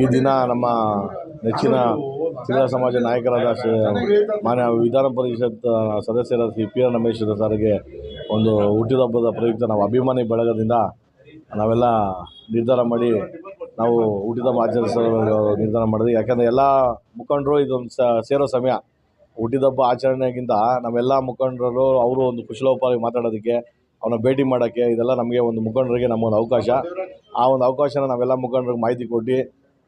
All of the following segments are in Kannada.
ಈ ದಿನ ನಮ್ಮ ನೆಚ್ಚಿನ ಸಿಂಗ ಸಮಾಜ ನಾಯಕರಾದ ಮಾನ್ಯ ವಿಧಾನ ಪರಿಷತ್ ಸದಸ್ಯರಾದ ಶ್ರೀ ಪಿ ಆರ್ ರಮೇಶ್ ಸರ್ಗೆ ಒಂದು ಹುಟ್ಟಿದಬ್ಬದ ಪ್ರಯುಕ್ತ ನಾವು ಅಭಿಮಾನಿ ಬಳಗದಿಂದ ನಾವೆಲ್ಲ ನಿರ್ಧಾರ ಮಾಡಿ ನಾವು ಹುಟ್ಟಿದಬ್ಬ ಆಚರಿಸಲು ನಿರ್ಧಾರ ಮಾಡಿದ್ವಿ. ಯಾಕಂದರೆ ಎಲ್ಲ ಮುಖಂಡರು ಇದೊಂದು ಸೇರೋ ಸಮಯ. ಹುಟ್ಟಿದಬ್ಬ ಆಚರಣೆಗಿಂತ ನಾವೆಲ್ಲ ಮುಖಂಡರು ಅವರು ಒಂದು ಕುಶಲೋಪಾಗಿ ಮಾತಾಡೋದಕ್ಕೆ ಅವನ್ನ ಭೇಟಿ ಮಾಡೋಕ್ಕೆ ಇದೆಲ್ಲ ನಮಗೆ ಒಂದು ಮುಖಂಡರಿಗೆ ಒಂದು ಅವಕಾಶ. ಆ ಒಂದು ಅವಕಾಶನ ನಾವೆಲ್ಲ ಮುಖಂಡರಿಗೆ ಮಾಹಿತಿ ಕೊಟ್ಟು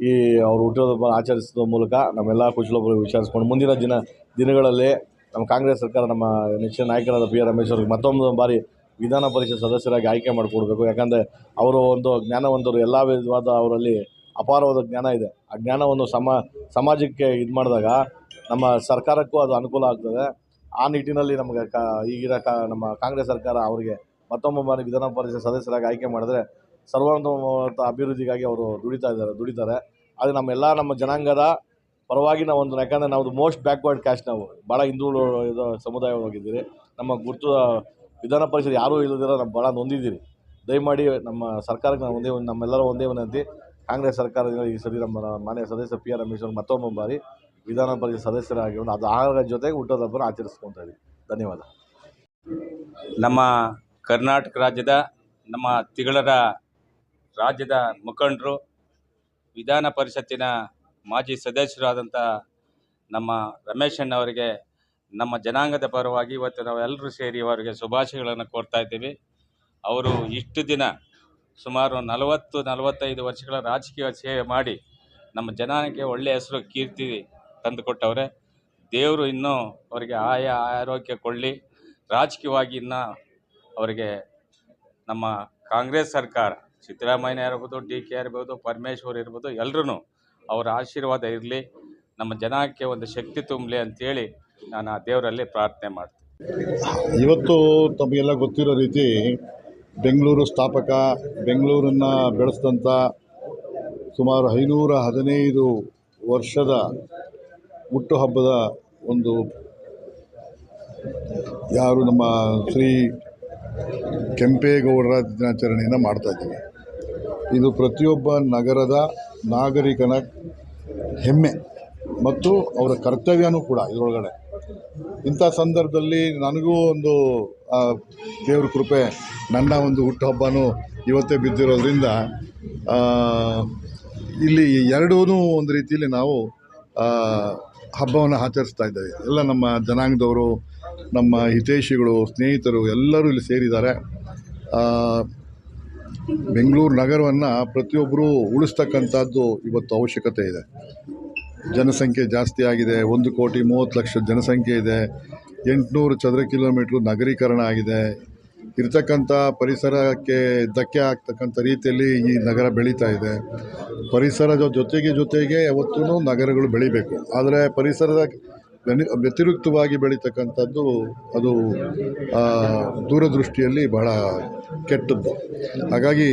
ಈ ಅವರು ಹುಟ್ಟಿದಬ್ಬ ಆಚರಿಸೋದ್ರ ಮೂಲಕ ನಮ್ಮೆಲ್ಲ ಕುಶಲೋಪಾಗಿ ವಿಚಾರಿಸ್ಕೊಂಡು ಮುಂದಿನ ದಿನ, ದಿನಗಳಲ್ಲಿ ನಮ್ಮ ಕಾಂಗ್ರೆಸ್ ಸರ್ಕಾರ ನಮ್ಮ ನೆಚ್ಚಿನ ನಾಯಕರಾದ ಪಿ ಆರ್ ರಮೇಶ್ ಅವ್ರಿಗೆ ಮತ್ತೊಂದು ಬಾರಿ ವಿಧಾನ ಪರಿಷತ್ ಸದಸ್ಯರಾಗಿ ಆಯ್ಕೆ ಮಾಡಿಕೊಡ್ಬೇಕು. ಯಾಕಂದರೆ ಅವರು ಒಂದು ಜ್ಞಾನವಂತರು, ಎಲ್ಲ ವಿಧವಾದ ಅವರಲ್ಲಿ ಅಪಾರವಾದ ಜ್ಞಾನ ಇದೆ. ಆ ಜ್ಞಾನವನ್ನು ಸಮ, ಸಮಾಜಕ್ಕೆ ಇದು ಮಾಡಿದಾಗ ನಮ್ಮ ಸರ್ಕಾರಕ್ಕೂ ಅದು ಅನುಕೂಲ ಆಗ್ತದೆ. ಆ ನಿಟ್ಟಿನಲ್ಲಿ ನಮಗೆ ಕ, ಈಗಿನ ಕಾ, ನಮ್ಮ ಕಾಂಗ್ರೆಸ್ ಸರ್ಕಾರ ಅವರಿಗೆ ಮತ್ತೊಮ್ಮೆ ಬಾರಿ ವಿಧಾನ ಪರಿಷತ್ ಸದಸ್ಯರಾಗಿ ಆಯ್ಕೆ ಮಾಡಿದ್ರೆ ಸರ್ವಾಂಗೀಣ ಅಭಿವೃದ್ಧಿಗಾಗಿ ಅವರು ದುಡಿತಾ ಇದ್ದಾರೆ, ದುಡಿತಾರೆ. ಆದರೆ ನಮ್ಮೆಲ್ಲ ನಮ್ಮ ಜನಾಂಗದ ಪರವಾಗಿ ನಾವು ಒಂದು ಯಾಕಂದರೆ ನಾವು ಮೋಸ್ಟ್ ಬ್ಯಾಕ್ವರ್ಡ್ ಕ್ಯಾಸ್ಟ್ ನಾವು. ಭಾಳ ಹಿಂದೂ ಇದು ಸಮುದಾಯವಾಗಿದ್ದೀರಿ ನಮ್ಮ ಗುರುತು ವಿಧಾನ ಪರಿಷತ್ ಯಾರೂ ಇಲ್ಲದಿರೋ ನಾವು ಭಾಳ ನೊಂದಿದ್ದೀರಿ. ದಯಮಾಡಿ ನಮ್ಮ ಸರ್ಕಾರಕ್ಕೆ ನಾವು ಒಂದೇ ಒಂದು, ನಮ್ಮೆಲ್ಲರ ಒಂದೇ ವಿನಂತಿ. ಕಾಂಗ್ರೆಸ್ ಸರ್ಕಾರದಿಂದ ಈ ಸರಿ ನಮ್ಮ ಮಾನ್ಯ ಸದಸ್ಯ ಪಿ ಆರ್ ರಮೇಶ್ ಅವರು ಮತ್ತೊಮ್ಮೆ ಬಾರಿ ವಿಧಾನ ಪರಿಷತ್ ಸದಸ್ಯರಾಗಿ ಒಂದು ಅದು ಆಹಾರ ಜೊತೆಗೆ ಹುಟ್ಟೋದಬ್ಬನ ಆಚರಿಸ್ಕೊತಾ ಇದ್ದೀವಿ. ಧನ್ಯವಾದ. ನಮ್ಮ ಕರ್ನಾಟಕ ರಾಜ್ಯದ ನಮ್ಮ ತಿಗಳರ ರಾಜ್ಯದ ಮುಖಂಡರು, ವಿಧಾನ ಪರಿಷತ್ತಿನ ಮಾಜಿ ಸದಸ್ಯರಾದಂಥ ನಮ್ಮ ರಮೇಶ್ ಅವರಿಗೆ, ನಮ್ಮ ಜನಾಂಗದ ಪರವಾಗಿ ಇವತ್ತು ನಾವೆಲ್ಲರೂ ಸೇರಿ ಅವರಿಗೆ ಶುಭಾಶಯಗಳನ್ನು ಕೋರ್ತಾ ಇದ್ದೀವಿ. ಅವರು ಇಷ್ಟು ದಿನ ಸುಮಾರು ನಲವತ್ತು, ನಲವತ್ತೈದು ವರ್ಷಗಳ ರಾಜಕೀಯ ಸೇವೆ ಮಾಡಿ ನಮ್ಮ ಜನಾಂಗಕ್ಕೆ ಒಳ್ಳೆಯ ಹೆಸರು, ಕೀರ್ತಿ ತಂದುಕೊಟ್ಟವ್ರೆ. ದೇವರು ಇನ್ನೂ ಅವರಿಗೆ ಆಯ, ಆರೋಗ್ಯ ಕೊಳ್ಳಿ ರಾಜಕೀಯವಾಗಿ ಇನ್ನೂ ಅವರಿಗೆ ನಮ್ಮ ಕಾಂಗ್ರೆಸ್ ಸರ್ಕಾರ ಸಿದ್ದರಾಮಯ್ಯ ಇರ್ಬೋದು ಡಿ ಕೆ ಇರ್ಬೋದು, ಪರಮೇಶ್ವರ್ ಇರ್ಬೋದು ಎಲ್ಲರೂ ಅವರ ಆಶೀರ್ವಾದ ಇರಲಿ, ನಮ್ಮ ಜನಕ್ಕೆ ಒಂದು ಶಕ್ತಿ ತುಂಬಲಿ ಅಂತೇಳಿ ನಾನು ಆ ದೇವರಲ್ಲಿ ಪ್ರಾರ್ಥನೆ ಮಾಡ್ತೀನಿ. ಇವತ್ತು ತಮಗೆಲ್ಲ ಗೊತ್ತಿರೋ ರೀತಿ ಬೆಂಗಳೂರು ಸ್ಥಾಪಕ, ಬೆಂಗಳೂರನ್ನು ಬೆಳೆಸಿದಂಥ ಸುಮಾರು ಐನೂರ ಹದಿನೈದು ವರ್ಷದ ಹುಟ್ಟುಹಬ್ಬದ ಒಂದು ಯಾರು ನಮ್ಮ ಶ್ರೀ ಕೆಂಪೇಗೌಡರ ದಿನಾಚರಣೆಯನ್ನು ಮಾಡ್ತಾ ಇದ್ದೀವಿ. ಇದು ಪ್ರತಿಯೊಬ್ಬ ನಗರದ ನಾಗರಿಕನ ಹೆಮ್ಮೆ ಮತ್ತು ಅವರ ಕರ್ತವ್ಯನೂ ಕೂಡ ಇದರೊಳಗಡೆ. ಇಂಥ ಸಂದರ್ಭದಲ್ಲಿ ನನಗೂ ಒಂದು ದೇವ್ರ ಕೃಪೆ, ನನ್ನ ಒಂದು ಹುಟ್ಟುಹಬ್ಬನೂ ಇವತ್ತೇ ಬಿದ್ದಿರೋದ್ರಿಂದ ಇಲ್ಲಿ ಎರಡೂ ಒಂದು ರೀತಿಯಲ್ಲಿ ನಾವು ಹಬ್ಬವನ್ನು ಆಚರಿಸ್ತಾ ಇದ್ದೇವೆ. ಎಲ್ಲ ನಮ್ಮ ಜನಾಂಗದವರು ನಮ್ಮ ಹಿತೈಷಿಗಳು, ಸ್ನೇಹಿತರು ಎಲ್ಲರೂ ಇಲ್ಲಿ ಸೇರಿದ್ದಾರೆ. ಬೆಂಗಳೂರು ನಗರವನ್ನು ಪ್ರತಿಯೊಬ್ಬರೂ ಉಳಿಸ್ತಕ್ಕಂಥದ್ದು ಇವತ್ತು ಅವಶ್ಯಕತೆ ಇದೆ. ಜನಸಂಖ್ಯೆ ಜಾಸ್ತಿ ಆಗಿದೆ, ಒಂದು ಕೋಟಿ ಮೂವತ್ತು ಲಕ್ಷ ಜನಸಂಖ್ಯೆ ಇದೆ, ಎಂಟುನೂರು ಚದರ ಕಿಲೋಮೀಟ್ರು ನಗರೀಕರಣ ಆಗಿದೆ. ಇರ್ತಕ್ಕಂಥ ಪರಿಸರಕ್ಕೆ ಧಕ್ಕೆ ಆಗ್ತಕ್ಕಂಥ ರೀತಿಯಲ್ಲಿ ಈ ನಗರ ಬೆಳೀತಾ ಇದೆ. ಪರಿಸರದ ಜೊತೆಗೆ ಜೊತೆಗೆ ಯಾವತ್ತೂ ನಗರಗಳು ಬೆಳಿಬೇಕು. ಆದರೆ ಪರಿಸರದ ಬೆನಿ ವ್ಯತಿರಿಕ್ತವಾಗಿ ಬೆಳೀತಕ್ಕಂಥದ್ದು ಅದು ದೂರದೃಷ್ಟಿಯಲ್ಲಿ ಬಹಳ ಕೆಟ್ಟದ್ದು. ಹಾಗಾಗಿ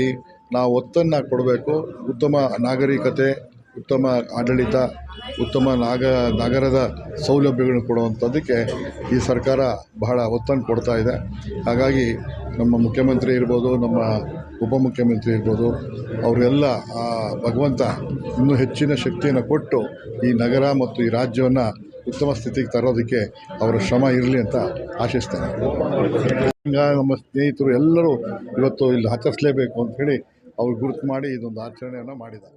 ನಾವು ಒತ್ತನ್ನು ಕೊಡಬೇಕು. ಉತ್ತಮ ನಾಗರಿಕತೆ, ಉತ್ತಮ ಆಡಳಿತ, ಉತ್ತಮ ನಾಗ, ನಗರದ ಸೌಲಭ್ಯಗಳನ್ನು ಕೊಡುವಂಥದ್ದಕ್ಕೆ ಈ ಸರ್ಕಾರ ಬಹಳ ಒತ್ತನ್ನು ಕೊಡ್ತಾ ಇದೆ. ಹಾಗಾಗಿ ನಮ್ಮ ಮುಖ್ಯಮಂತ್ರಿ ಇರ್ಬೋದು, ನಮ್ಮ ಉಪಮುಖ್ಯಮಂತ್ರಿ ಇರ್ಬೋದು, ಅವರೆಲ್ಲ ಆ ಭಗವಂತ ಇನ್ನೂ ಹೆಚ್ಚಿನ ಶಕ್ತಿಯನ್ನು ಕೊಟ್ಟು ಈ ನಗರ ಮತ್ತು ಈ ರಾಜ್ಯವನ್ನು ಉತ್ತಮ ಸ್ಥಿತಿಗೆ ತರೋದಕ್ಕೆ ಅವರ ಶ್ರಮ ಇರಲಿ ಅಂತ ಆಶಿಸ್ತೇನೆ. ನಮ್ಮ ಸ್ನೇಹಿತರು ಎಲ್ಲರೂ ಇವತ್ತು ಇಲ್ಲಿ ಆಚರಿಸಲೇಬೇಕು ಅಂತ ಹೇಳಿ ಅವ್ರು ಗುರುತು ಮಾಡಿ ಇದೊಂದು ಆಚರಣೆಯನ್ನು ಮಾಡಿದ್ದಾರೆ.